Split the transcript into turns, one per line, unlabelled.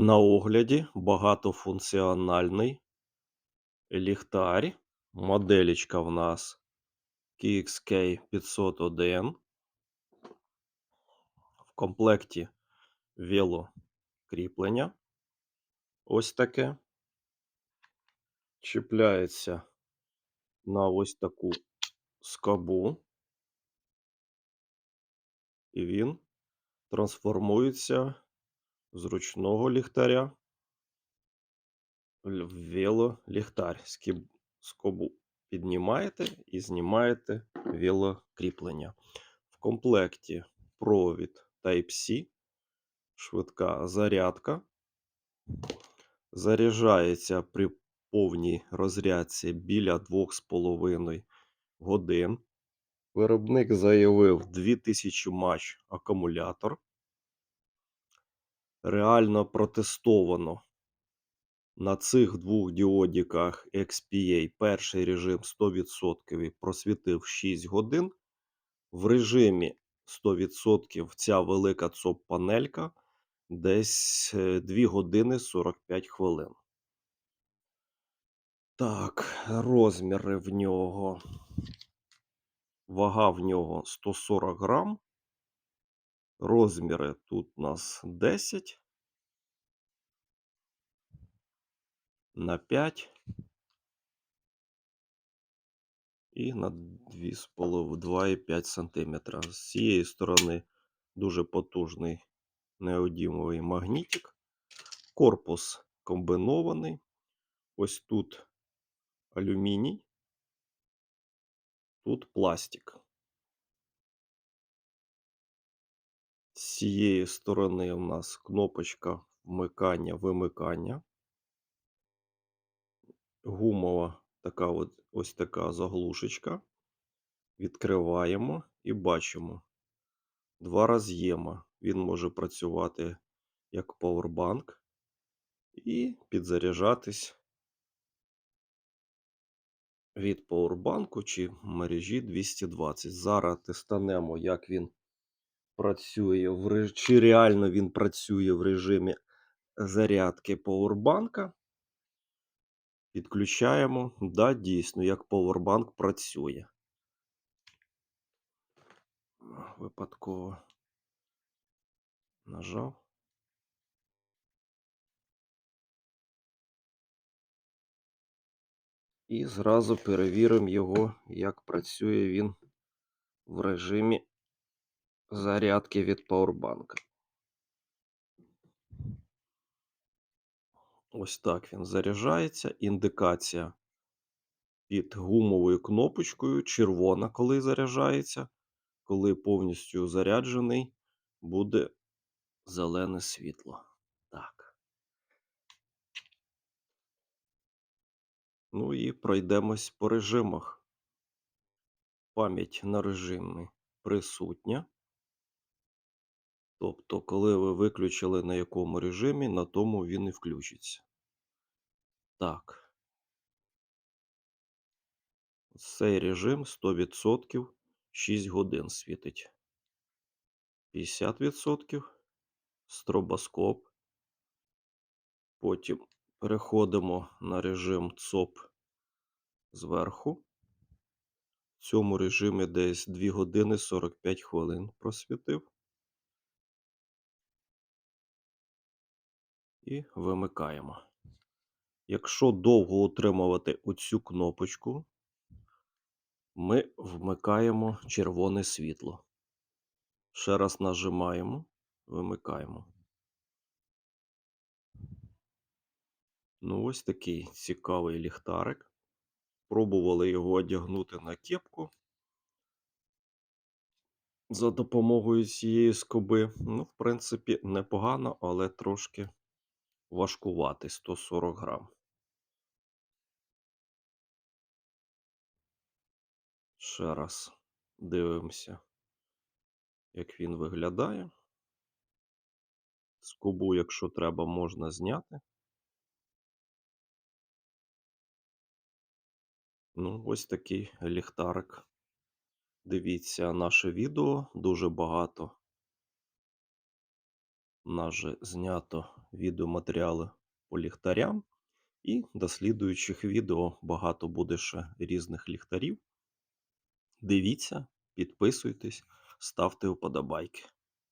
На огляді багатофункціональний ліхтар. Моделічка в нас KXK 501. В комплекті велокріплення. Ось таке. Чіпляється на ось таку скобу. І він трансформується з ручного ліхтаря велоліхтар. Скобу піднімаєте і знімаєте велокріплення. В комплекті провід Type-C, швидка зарядка. Заряджається при повній розрядці біля 2,5 годин. Виробник заявив 2000 матч акумулятор. Реально протестовано на цих двох діодіках XPA перший режим 100% просвітив 6 годин. В режимі 100% ця велика ЦОП-панелька десь е, 2 години 45 хвилин. Так, розміри в нього. Вага в нього 140 грам. Розміри тут у нас 10 на 5 і на 2,5 см. З цієї сторони дуже потужний неодімовий магнітик. Корпус комбінований. Ось тут алюміній, тут пластик. З цієї сторони у нас кнопочка вмикання, вимикання. Гумова така от, ось така заглушечка. Відкриваємо і бачимо два роз'єма. Він може працювати як пауербанк і підзаряджатись від пауербанку чи мережі 220. Зараз тестанемо, як він працює, в чи реально він працює в режимі зарядки пауербанка. Підключаємо. Да, дійсно, як пауербанк працює. Випадково нажав. І зразу перевіримо його, як працює він в режимі зарядки від пауербанка. Ось так він заряджається. Індикація під гумовою кнопочкою червона, коли заряджається. Коли повністю заряджений, буде зелене світло. Так. Ну і пройдемось по режимах. Пам'ять на режимі присутня. Тобто, коли ви виключили на якому режимі, на тому він і включиться. Так. Цей режим 100% 6 годин світить. 50% стробоскоп. Потім переходимо на режим ЦОП зверху. В цьому режимі десь 2 години 45 хвилин просвітив. І вимикаємо. Якщо довго утримувати оцю кнопочку, ми вмикаємо червоне світло. Ще раз нажимаємо, вимикаємо. Ну, ось такий цікавий ліхтарик. Пробували його одягнути на кепку за допомогою цієї скоби. Ну, в принципі, непогано, але трошки важкуватий 140 грам. Ще раз дивимося, як він виглядає. Скобу, якщо треба, можна зняти. Ну, ось такий ліхтарик. Дивіться наше відео, дуже багато нас же знято відеоматеріали по ліхтарям. І до слідуючих відео багато буде ще різних ліхтарів. Дивіться, підписуйтесь, ставте вподобайки.